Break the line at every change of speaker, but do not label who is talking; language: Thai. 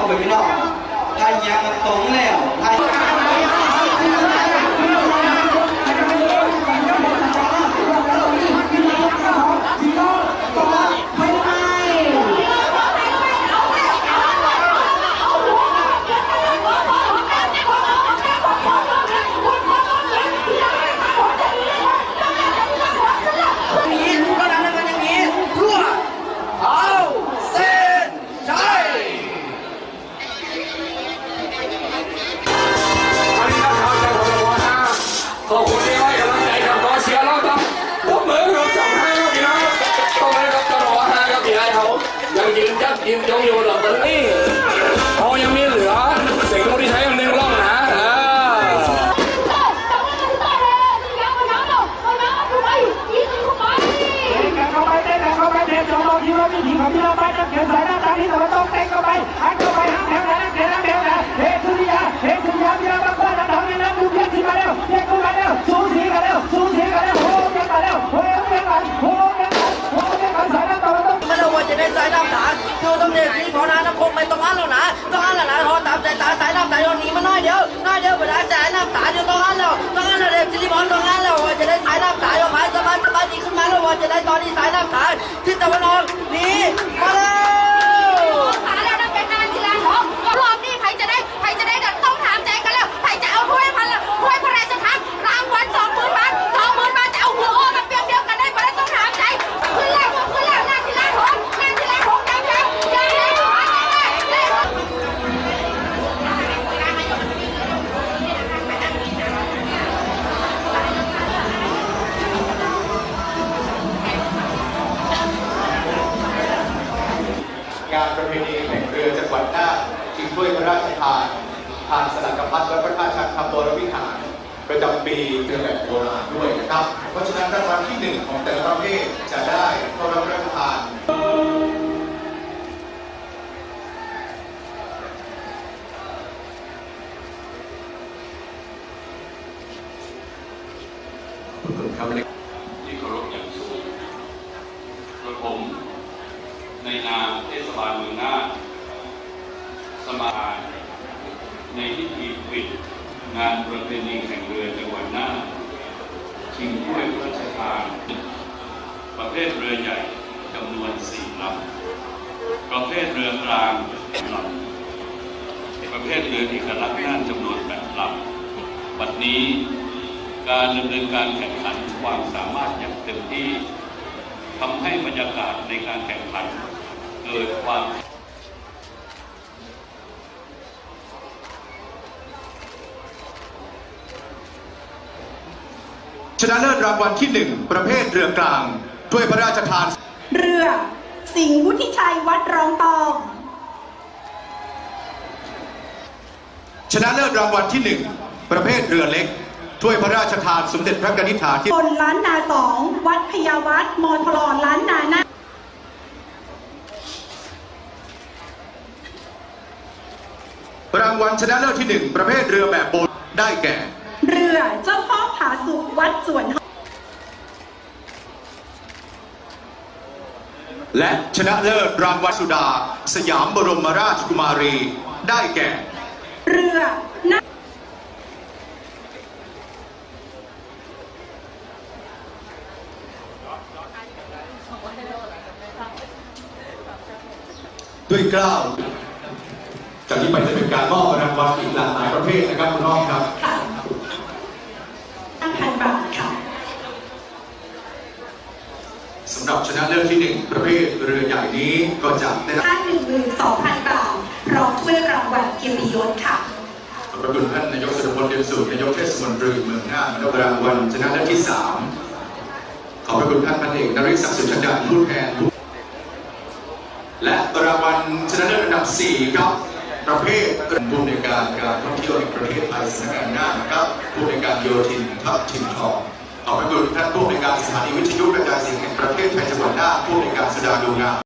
ออกไปพี่น้องถ้ายางมันตรงแล้ว อยู่ดอกบันนี่เขายังมีเหลือเสียงที่ใช้งนึ่งร่องนะเออเข้าไปเด็กเข้าไปเด็กจอมเราที่ราไม่ถึงของที่เราไปนักเขียนสายหน้าตาที่เราต้องเต้นเข้า
ไปอัดเข้าไปห้า เธอต้อยู่ตรงนี้สีพอนาน้ำคงไม่ต้องอันแล้วนะต้องอันแล้วนะรอตามสายตาสายน้ำตาเราหนีมาน้อยเดียวน้อยเดียวเวลาสายน้ำตาเดียวต้องอันแล้วต้องอันแล้วเด็กสิริพรต้องอันแล้วว่าจะได้สายน้ำตาเราพายสบายสบายดีขึ้นมาแล้วว่าจะได้ตอนนี้สายน้ำตาที่ตะวันออกหนีมา
เลย
วยพระราชทานทานสลักกพัดและพระธาตุชันคำบรวิหารประจำปีเรือแบบโบราณด้วยนะครับ เพราะฉะนั้นรางวัลที่หนึ่งของแต่ละประเภทจะได้เข้ารับพระราชทานครับ
ที่เคารพอย่างสูงกระผม ในนามเทศบาลเมืองน่านสมาชิก ในพิธีปิดงานประเพณีแข่งเรือจังหวัดน่านชิงถ้วยพระราชทาน ประเภทเรือใหญ่จำนวนสี่ลำประเภทเรือกลางลำประเภทเรือเอกลักษณ์น่านจำนวนแปดลำบัดนี้การดำเนินการแข่งขันความสามารถอย่างเต็มที่ทำให้บรรยากาศในการแข่งขันเกิดความ
ชนะเลิศรางวัลที่หนึ่งประเภทเรือกลางถ้วยพระราชทาน
เรือ สิงห์วุฒิชัยวัดรองตอง
ชนะเลิศรางวัลที่หนึ่งประเภทเรือเล็กถ้วยพระราชทานสมเด็จพระนิธิถาธิ
บนล้านนาสองวัดพยาวัดมอทลอล้านนาหน้ารา
งวัลชนะเลิศที่หนึ่งประเภทเรือแบบโบราณได้แก่
เรือเจ้าพ่อผาสุก วัดสวนทอง
และชนะเลิศรางวัลสุดา สยามบรมราชกุมารี ได้แก่
เรือนา
ด้วยเกล้าวจากนี้ไปจะเป็นการมอบรางวัลอีกหลากหลายประเภทนะครับคุณน้องครับ
ค่ะพันบาทค่ะ
สำหรับช นะเลิศที่หนึ่งประเภทเรือใหญ่นี้ก็จะได้รับ
ค่าหนึ่งหมื่นสองพันบาทพร้อมถ้วยรางวัลเกียรติยศค่ะ
ขอบพระคุณท่านนายกสุรพลเดียมสูตรนายกเทศมนตรีเมืองน่านรับรางวัลชนะเลิศที่สามขอบพระคุณท่านพันเอกนริศศักดิ์สุชันดาผู้แทนทุกและรางวัลชนะเลิศอันดับสี่ครับประเภทผู้ในวยการการท่องเที่ยวแห่งประเทศไทยสำนักงานน่านนะครับผู้ในวยการโยธินทัพทิมทอง ขอบพระคุณท่านผู้ในวยการสถานีวิทยุกระจายเสียงแห่งประเทศไทยจังหวัดน่านผู้ในวยการสดาดูงาม